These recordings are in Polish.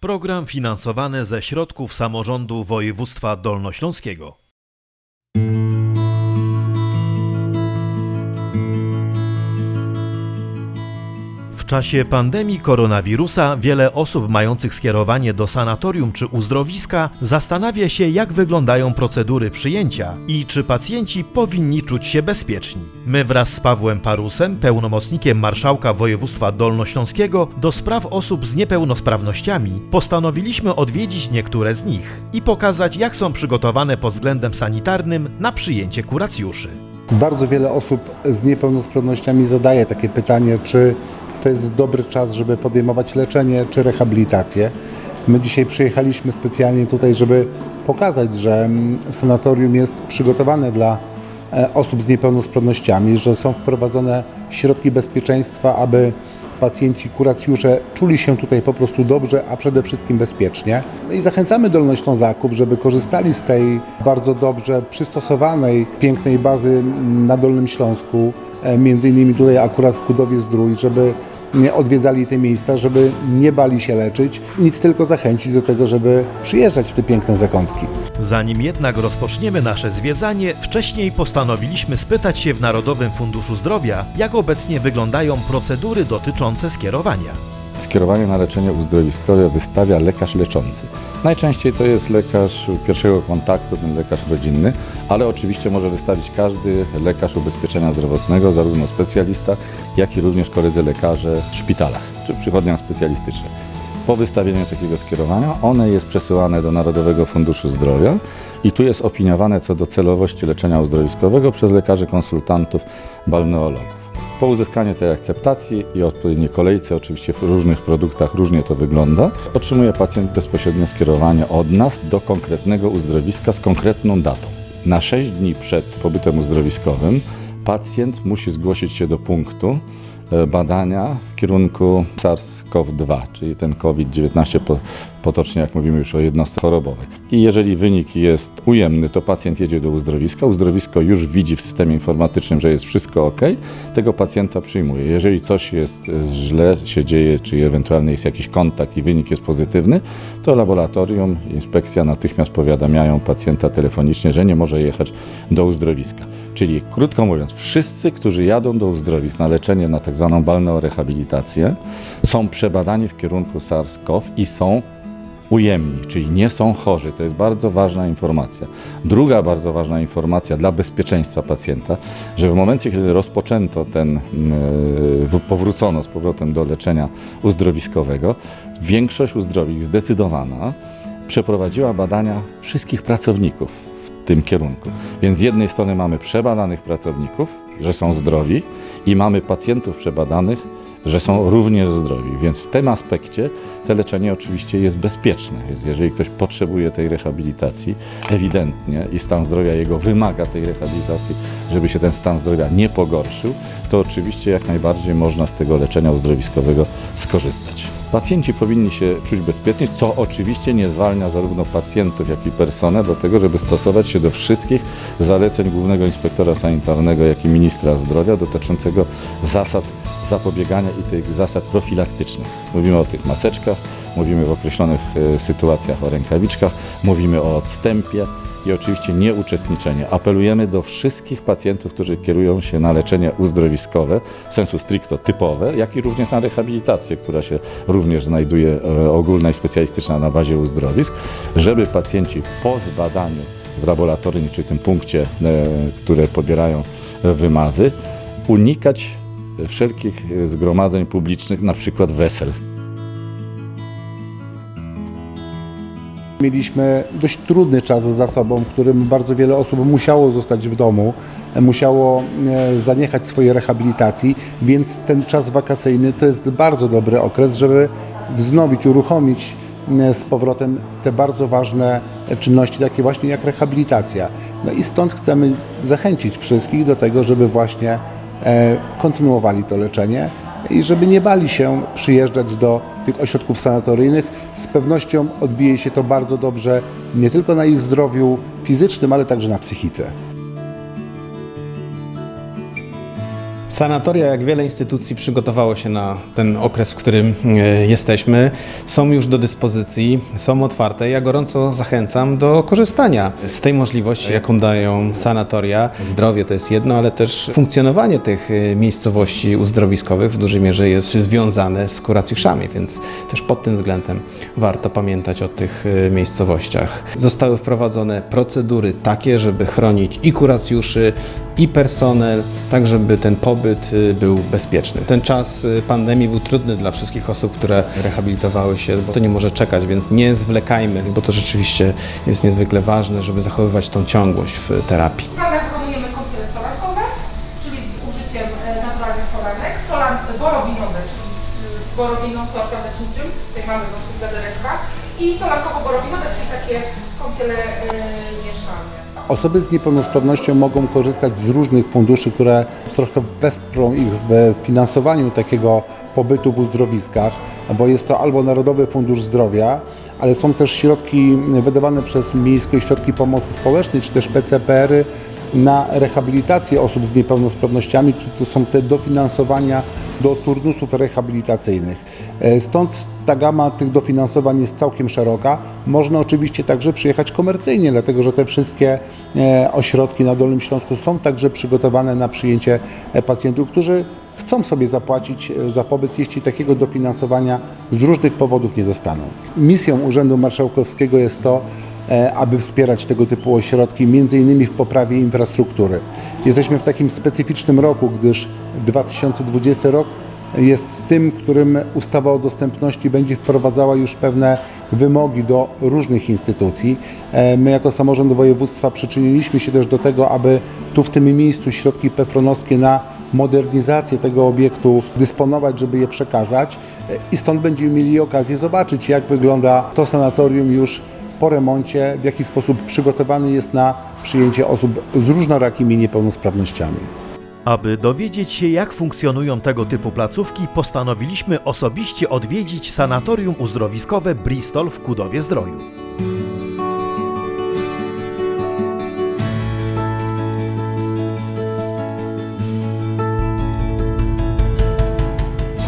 Program finansowany ze środków samorządu województwa dolnośląskiego. Czasie pandemii koronawirusa wiele osób mających skierowanie do sanatorium czy uzdrowiska zastanawia się, jak wyglądają procedury przyjęcia i czy pacjenci powinni czuć się bezpieczni. My wraz z Pawłem Parusem, pełnomocnikiem marszałka województwa dolnośląskiego do spraw osób z niepełnosprawnościami, postanowiliśmy odwiedzić niektóre z nich i pokazać, jak są przygotowane pod względem sanitarnym na przyjęcie kuracjuszy. Bardzo wiele osób z niepełnosprawnościami zadaje takie pytanie, czy to jest dobry czas, żeby podejmować leczenie czy rehabilitację. My dzisiaj przyjechaliśmy specjalnie tutaj, żeby pokazać, że mm, sanatorium jest przygotowane dla e, osób z niepełnosprawnościami, że są wprowadzone środki bezpieczeństwa, aby pacjenci, kuracjusze czuli się tutaj po prostu dobrze, a przede wszystkim bezpiecznie. No i zachęcamy Dolnoślązaków, żeby korzystali z tej bardzo dobrze przystosowanej, pięknej bazy na Dolnym Śląsku, e, między innymi tutaj akurat w Kudowie Zdrój, żeby odwiedzali te miejsca, żeby nie bali się leczyć, nic tylko zachęcić do tego, żeby przyjeżdżać w te piękne zakątki. Zanim jednak rozpoczniemy nasze zwiedzanie, wcześniej postanowiliśmy spytać się w Narodowym Funduszu Zdrowia, jak obecnie wyglądają procedury dotyczące skierowania. Skierowanie na leczenie uzdrowiskowe wystawia lekarz leczący. Najczęściej to jest lekarz pierwszego kontaktu, ten lekarz rodzinny, ale oczywiście może wystawić każdy lekarz ubezpieczenia zdrowotnego, zarówno specjalista, jak i również koledzy lekarze w szpitalach czy przychodniach specjalistycznych. Po wystawieniu takiego skierowania one jest przesyłane do Narodowego Funduszu Zdrowia i tu jest opiniowane co do celowości leczenia uzdrowiskowego przez lekarzy konsultantów balneologów. Po uzyskaniu tej akceptacji i odpowiedniej kolejce, oczywiście w różnych produktach różnie to wygląda, otrzymuje pacjent bezpośrednie skierowanie od nas do konkretnego uzdrowiska z konkretną datą. Na 6 dni przed pobytem uzdrowiskowym pacjent musi zgłosić się do punktu e, badania w kierunku SARS-CoV-2, czyli ten COVID-19 po, potocznie, jak mówimy już o jednostce chorobowej. I jeżeli wynik jest ujemny, to pacjent jedzie do uzdrowiska. Uzdrowisko już widzi w systemie informatycznym, że jest wszystko ok, tego pacjenta przyjmuje. Jeżeli coś jest źle się dzieje, czy ewentualnie jest jakiś kontakt i wynik jest pozytywny, to laboratorium, inspekcja natychmiast powiadamiają pacjenta telefonicznie, że nie może jechać do uzdrowiska. Czyli krótko mówiąc, wszyscy, którzy jadą do uzdrowisk na leczenie, na tak zwaną balneorehabilitację, są przebadani w kierunku SARS-CoV i są ujemni, czyli nie są chorzy. To jest bardzo ważna informacja. Druga bardzo ważna informacja dla bezpieczeństwa pacjenta, że w momencie, kiedy rozpoczęto ten, yy, powrócono z powrotem do leczenia uzdrowiskowego, większość uzdrowisk zdecydowana przeprowadziła badania wszystkich pracowników w tym kierunku. Więc z jednej strony mamy przebadanych pracowników, że są zdrowi i mamy pacjentów przebadanych, że są również zdrowi. Więc w tym aspekcie to leczenie oczywiście jest bezpieczne. Więc jeżeli ktoś potrzebuje tej rehabilitacji, ewidentnie i stan zdrowia jego wymaga tej rehabilitacji, żeby się ten stan zdrowia nie pogorszył, to oczywiście jak najbardziej można z tego leczenia uzdrowiskowego skorzystać. Pacjenci powinni się czuć bezpiecznie, co oczywiście nie zwalnia zarówno pacjentów, jak i personel do tego, żeby stosować się do wszystkich zaleceń Głównego Inspektora Sanitarnego, jak i Ministra Zdrowia dotyczącego zasad zapobiegania i tych zasad profilaktycznych. Mówimy o tych maseczkach, mówimy w określonych e, sytuacjach o rękawiczkach, mówimy o odstępie i oczywiście nieuczestniczenie. Apelujemy do wszystkich pacjentów, którzy kierują się na leczenie uzdrowiskowe, sensu stricto typowe, jak i również na rehabilitację, która się również znajduje e, ogólna i specjalistyczna na bazie uzdrowisk, żeby pacjenci po zbadaniu w laboratorium, czy tym punkcie, e, które pobierają wymazy, unikać wszelkich zgromadzeń publicznych, na przykład wesel. Mieliśmy dość trudny czas za sobą, w którym bardzo wiele osób musiało zostać w domu, musiało e, zaniechać swojej rehabilitacji, więc ten czas wakacyjny to jest bardzo dobry okres, żeby wznowić, uruchomić e, z powrotem te bardzo ważne czynności, takie właśnie jak rehabilitacja. No i stąd chcemy zachęcić wszystkich do tego, żeby właśnie e, kontynuowali to leczenie i żeby nie bali się przyjeżdżać do tych ośrodków sanatoryjnych. Z pewnością odbije się to bardzo dobrze nie tylko na ich zdrowiu fizycznym, ale także na psychice. Sanatoria, jak wiele instytucji, przygotowało się na ten okres, w którym e, jesteśmy. Są już do dyspozycji, są otwarte. Ja gorąco zachęcam do korzystania z tej możliwości, jaką dają sanatoria. Zdrowie to jest jedno, ale też funkcjonowanie tych e, miejscowości uzdrowiskowych w dużej mierze jest związane z kuracjuszami, więc też pod tym względem warto pamiętać o tych e, miejscowościach. Zostały wprowadzone procedury takie, żeby chronić i kuracjuszy, i personel, tak żeby ten pobyt y, był bezpieczny. Ten czas y, pandemii był trudny dla wszystkich osób, które rehabilitowały się, bo to nie może czekać, więc nie zwlekajmy, bo to rzeczywiście jest niezwykle ważne, żeby zachowywać tą ciągłość w terapii. Solankowe, czyli z e, borowinowe, z borowiną torfem leczniczym, tutaj mamy go w tych wiadereczkach, i solankowo-borowinowe, czyli takie kąpiele e, mieszane. Osoby z niepełnosprawnością mogą korzystać z różnych funduszy, które trochę wesprą ich w finansowaniu takiego pobytu w uzdrowiskach, bo jest to albo Narodowy Fundusz Zdrowia, ale są też środki wydawane przez Miejskie Ośrodki Pomocy Społecznej, czy też PCPR-y na rehabilitację osób z niepełnosprawnościami, czy to są te dofinansowania do turnusów rehabilitacyjnych. E, Stąd ta gama tych dofinansowań jest całkiem szeroka. Można oczywiście także przyjechać komercyjnie, dlatego że te wszystkie e, ośrodki na Dolnym Śląsku są także przygotowane na przyjęcie e, pacjentów, którzy chcą sobie zapłacić za pobyt, jeśli takiego dofinansowania z różnych powodów nie dostaną. Misją Urzędu Marszałkowskiego jest to, aby wspierać tego typu ośrodki, między innymi w poprawie infrastruktury. Jesteśmy w takim specyficznym roku, gdyż 2020 rok jest tym, w którym ustawa o dostępności będzie wprowadzała już pewne wymogi do różnych instytucji. E, My jako samorząd województwa przyczyniliśmy się też do tego, aby tu w tym miejscu środki pefronowskie na modernizację tego obiektu dysponować, żeby je przekazać E, i stąd będziemy mieli okazję zobaczyć, jak wygląda to sanatorium już po remoncie, w jaki sposób przygotowany jest na przyjęcie osób z różnorakimi niepełnosprawnościami. Aby dowiedzieć się, jak funkcjonują tego typu placówki, postanowiliśmy osobiście odwiedzić sanatorium uzdrowiskowe Bristol w Kudowie Zdroju.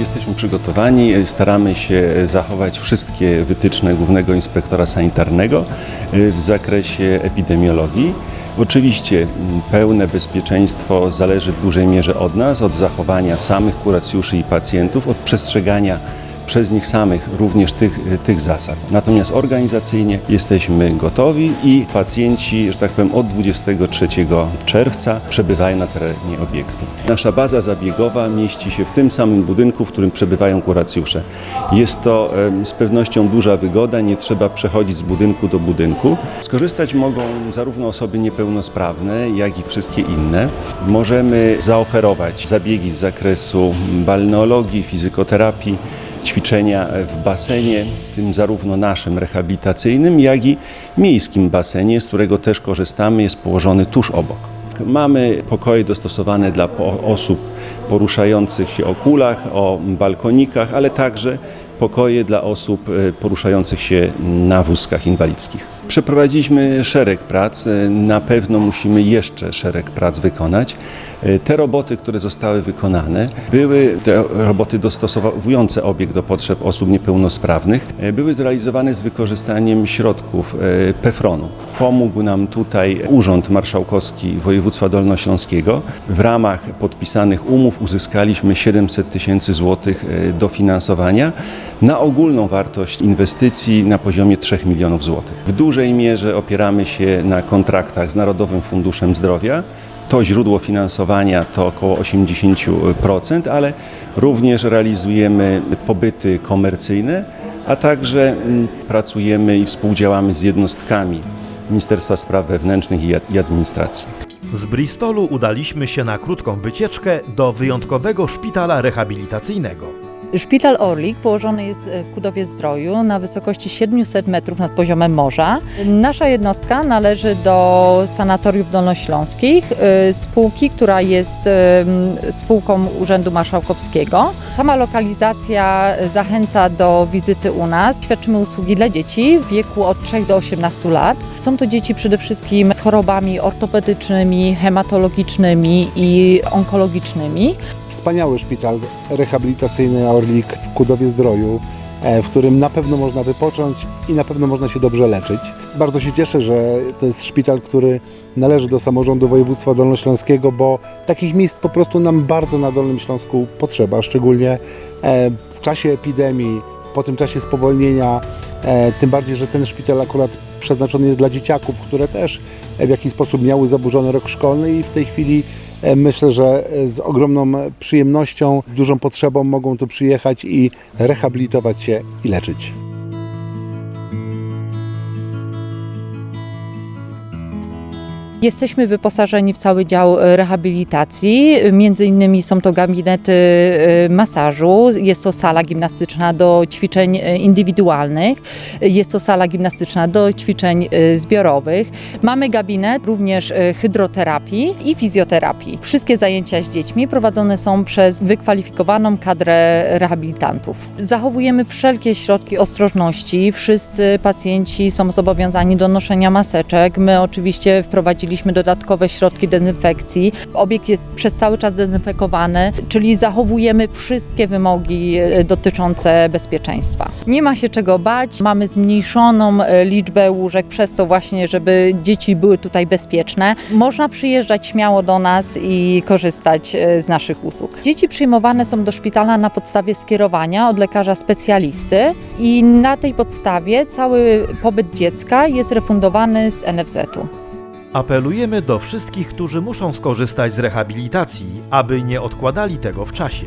Jesteśmy przygotowani, staramy się zachować wszystkie wytyczne Głównego Inspektora Sanitarnego y, w zakresie epidemiologii. Oczywiście pełne bezpieczeństwo zależy w dużej mierze od nas, od zachowania samych kuracjuszy i pacjentów, od przestrzegania przez nich samych również tych, tych zasad. Natomiast organizacyjnie jesteśmy gotowi i pacjenci, że tak powiem, od 23 czerwca przebywają na terenie obiektu. Nasza baza zabiegowa mieści się w tym samym budynku, w którym przebywają kuracjusze. Jest to z pewnością duża wygoda, nie trzeba przechodzić z budynku do budynku. Skorzystać mogą zarówno osoby niepełnosprawne, jak i wszystkie inne. Możemy zaoferować zabiegi z zakresu balneologii, fizykoterapii, ćwiczenia w basenie, tym zarówno naszym rehabilitacyjnym, jak i miejskim basenie, z którego też korzystamy, jest położony tuż obok. Mamy pokoje dostosowane dla osób poruszających się o kulach, o balkonikach, ale także pokoje dla osób e, poruszających się na wózkach inwalidzkich. Przeprowadziliśmy szereg prac, e, na pewno musimy jeszcze szereg prac wykonać. E, Te roboty, które zostały wykonane, były te roboty dostosowujące obiekt do potrzeb osób niepełnosprawnych, były zrealizowane z wykorzystaniem środków PEFRON-u. Pomógł nam tutaj Urząd Marszałkowski Województwa Dolnośląskiego. W ramach podpisanych umów uzyskaliśmy 700 tysięcy złotych e, dofinansowania na ogólną wartość inwestycji na poziomie 3 milionów złotych. W dużej mierze opieramy się na kontraktach z Narodowym Funduszem Zdrowia. To źródło finansowania to około 80%, ale również realizujemy pobyty komercyjne, a także mm, pracujemy i współdziałamy z jednostkami Ministerstwa Spraw Wewnętrznych i Ad- i Administracji. Z Bristolu udaliśmy się na krótką wycieczkę do wyjątkowego szpitala rehabilitacyjnego. Szpital Orlik położony jest e, w Kudowie Zdroju na wysokości 700 metrów nad poziomem morza. Nasza jednostka należy do sanatoriów dolnośląskich, e, spółki, która jest e, spółką Urzędu Marszałkowskiego. Sama lokalizacja zachęca do wizyty u nas. Świadczymy usługi dla dzieci w wieku od 3 do 18 lat. Są to dzieci przede wszystkim z chorobami ortopedycznymi, hematologicznymi i onkologicznymi. Wspaniały szpital rehabilitacyjny Orlik w Kudowie Zdroju, e, w którym na pewno można wypocząć i na pewno można się dobrze leczyć. Bardzo się cieszę, że to jest szpital, który należy do samorządu województwa dolnośląskiego, bo takich miejsc po prostu nam bardzo na Dolnym Śląsku potrzeba, szczególnie e, w czasie epidemii, po tym czasie spowolnienia, e, tym bardziej, że ten szpital akurat przeznaczony jest dla dzieciaków, które też w jakiś sposób miały zaburzony rok szkolny i w tej chwili Myślę, że e, z ogromną przyjemnością, dużą potrzebą mogą tu przyjechać i rehabilitować się i leczyć. Jesteśmy wyposażeni w cały dział e, rehabilitacji. Między innymi są to gabinety e, masażu, jest to sala gimnastyczna do ćwiczeń e, indywidualnych, jest to sala gimnastyczna do ćwiczeń zbiorowych. Mamy gabinet również hydroterapii i fizjoterapii. Wszystkie zajęcia z dziećmi prowadzone są przez wykwalifikowaną kadrę rehabilitantów. Zachowujemy wszelkie środki ostrożności. Wszyscy pacjenci są zobowiązani do noszenia maseczek. My oczywiście wprowadziliśmy dodatkowe środki dezynfekcji. Obiekt jest przez cały czas dezynfekowany, czyli zachowujemy wszystkie wymogi e, dotyczące bezpieczeństwa. Nie ma się czego bać. Mamy zmniejszoną e, liczbę łóżek przez to właśnie, żeby dzieci były tutaj bezpieczne. Można przyjeżdżać śmiało do nas i korzystać e, z naszych usług. Dzieci przyjmowane są do szpitala na podstawie skierowania od lekarza specjalisty i na tej podstawie cały pobyt dziecka jest refundowany z NFZ-u. Apelujemy do wszystkich, którzy muszą skorzystać z rehabilitacji, aby nie odkładali tego w czasie.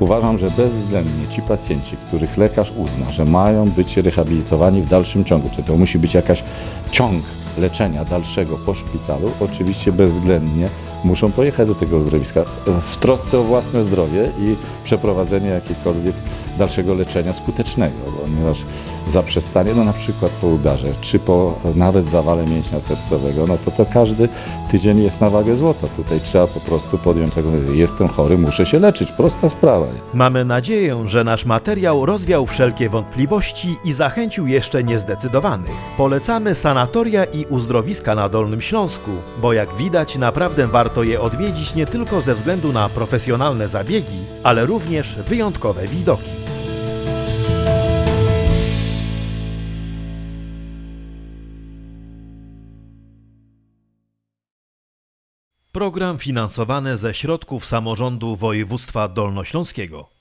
Uważam, że bezwzględnie ci pacjenci, których lekarz uzna, że mają być rehabilitowani w dalszym ciągu, czy to musi być jakaś ciąg leczenia dalszego po szpitalu, oczywiście bezwzględnie muszą pojechać do tego uzdrowiska w trosce o własne zdrowie i przeprowadzenie jakiegokolwiek dalszego leczenia skutecznego, ponieważ zaprzestanie, no na przykład po udarze, czy po nawet zawale mięśnia sercowego, no to to każdy tydzień jest na wagę złota. Tutaj trzeba po prostu podjąć taką. Jestem chory, muszę się leczyć. Prosta sprawa. Mamy nadzieję, że nasz materiał rozwiał wszelkie wątpliwości i zachęcił jeszcze niezdecydowanych. Polecamy sanatoria i uzdrowiska na Dolnym Śląsku, bo jak widać naprawdę warto je odwiedzić nie tylko ze względu na profesjonalne zabiegi, ale również wyjątkowe widoki. Program finansowany ze środków samorządu województwa dolnośląskiego.